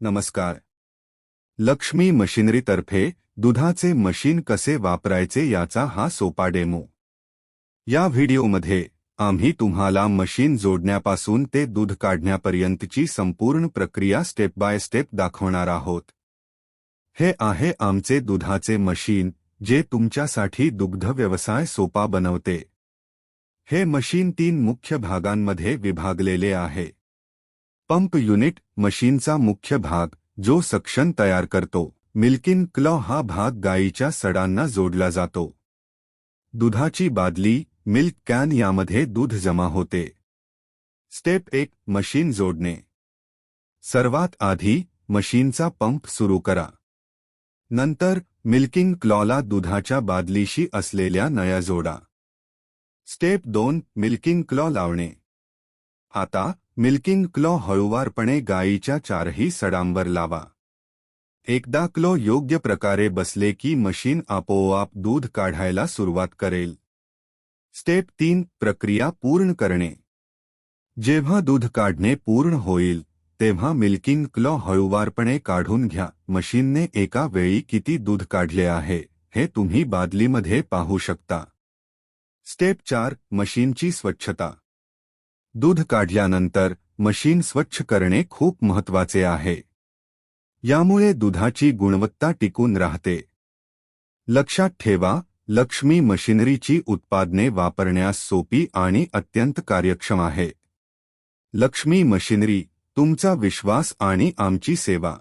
नमस्कार. लक्ष्मी मशिनरीतर्फे दुधाचे मशीन कसे वापरायचे याचा हा सोपा डेमो. या व्हिडिओमध्ये आम्ही तुम्हाला मशीन जोडण्यापासून ते दूध काढण्यापर्यंतची संपूर्ण प्रक्रिया स्टेप बाय स्टेप दाखवणार आहोत. हे आहे आमचे दुधाचे मशीन, जे तुमच्यासाठी दुग्ध व्यवसाय सोपा बनवते. हे मशीन तीन मुख्य भागांमध्ये विभागलेले आहे. पंप युनिट मशीनचा मुख्य भाग, जो सक्शन तयार करतो. मिल्किन क्लॉ हा भाग गायीच्या सडांना जोडला जातो. दुधाची बादली, मिल्क कॅन यामध्ये दूध जमा होते. स्टेप एक, मशीन जोडणे. सर्वात आधी मशीनचा पंप सुरू करा. नंतर मिल्किंग क्लॉला दुधाच्या बादलीशी नया जोडा. स्टेप दोन मिल्किंग क्लॉ लावणे. आता मिल्किंग क्लॉ हळूवारपणे गायीच्या चारही सडांवर लावा. एकदा क्लो योग्य प्रकारे बसले की मशीन आपोआप दूध काढायला सुरुवात करेल. स्टेप तीन, प्रक्रिया पूर्ण करणे. जेव्हा दूध काढणे पूर्ण होईल, तेव्हा मिल्किंग क्लॉ हळूवारपणे काढून घ्या. मशीनने एका वेळी किती दूध काढले आहे, हे तुम्ही बादलीमध्ये पाहू शकता. स्टेप चार, मशीनची स्वच्छता. दूध काढल्यानंतर मशीन स्वच्छ करणे खूप महत्त्वाचे आहे. यामुळे दुधाची गुणवत्ता टिकून राहते. लक्षात ठेवा लक्ष्मी मशिनरीची उत्पादने वापरण्यास सोपी आणि अत्यंत कार्यक्षम आहे. लक्ष्मी मशिनरी तुमचा विश्वास आणि आमची सेवा.